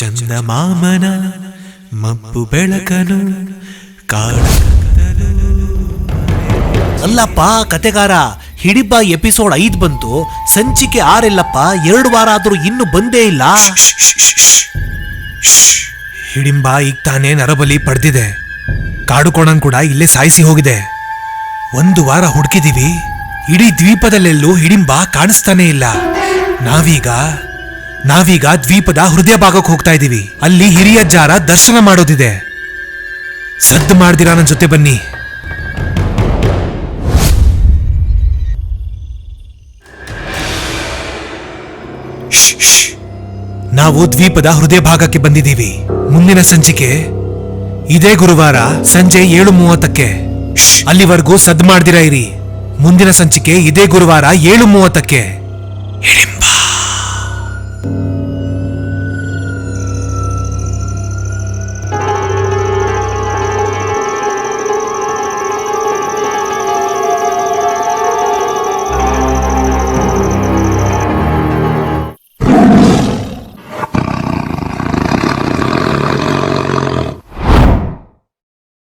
ಚಂದ ಮಾಮನ ಮಬ್ಬು ಬೆಳಕನು ಅಲ್ಲಪ್ಪ, ಕತೆಗಾರ, ಹಿಡಿಬ ಎಪಿಸೋಡ್ ಐದು ಬಂತು. ಸಂಚಿಕೆ ಆರಿಲ್ಲಪ್ಪ, ಎರಡು ವಾರ ಆದರೂ ಇನ್ನು ಬಂದೇ ಇಲ್ಲ. ಹಿಡಿಂಬ ಈಗ ತಾನೇ ನರಬಲಿ ಪಡೆದಿದೆ. ಕಾಡುಕೋಣನ್ ಕೂಡ ಇಲ್ಲೇ ಸಾಯಿಸಿ ಹೋಗಿದೆ. ಒಂದು ವಾರ ಹುಡುಕಿದೀವಿ. ಇಡೀ ದ್ವೀಪದಲ್ಲೆಲ್ಲೂ ಹಿಡಿಂಬ ಕಾಣಿಸ್ತಾನೇ ಇಲ್ಲ. ನಾವೀಗ ನಾವೀಗ ದ್ವೀಪದ ಹೃದಯ ಭಾಗಕ್ಕೆ ಹೋಗ್ತಾ ಇದೀವಿ ಅಲ್ಲಿ ಹಿರಿಯ ಜಾರ ದರ್ಶನ ಮಾಡೋದಿದೆ. ಸದ್ದು ಮಾಡ್ದಿರಾ ನನ್ನ ಜೊತೆ ಬನ್ನಿ. ನಾವು ದ್ವೀಪದ ಹೃದಯ ಭಾಗಕ್ಕೆ ಬಂದಿದ್ದೀವಿ. ಮುಂದಿನ ಸಂಚಿಕೆ ಇದೇ ಗುರುವಾರ ಸಂಜೆ ಏಳು ಮೂವತ್ತಕ್ಕೆ ಅಲ್ಲಿವರೆಗೂ ಸದ್ ಮಾಡ್ದಿರಾ ಇರಿ. ಮುಂದಿನ ಸಂಚಿಕೆ ಇದೇ ಗುರುವಾರ ಏಳು ಮೂವತ್ತಕ್ಕೆ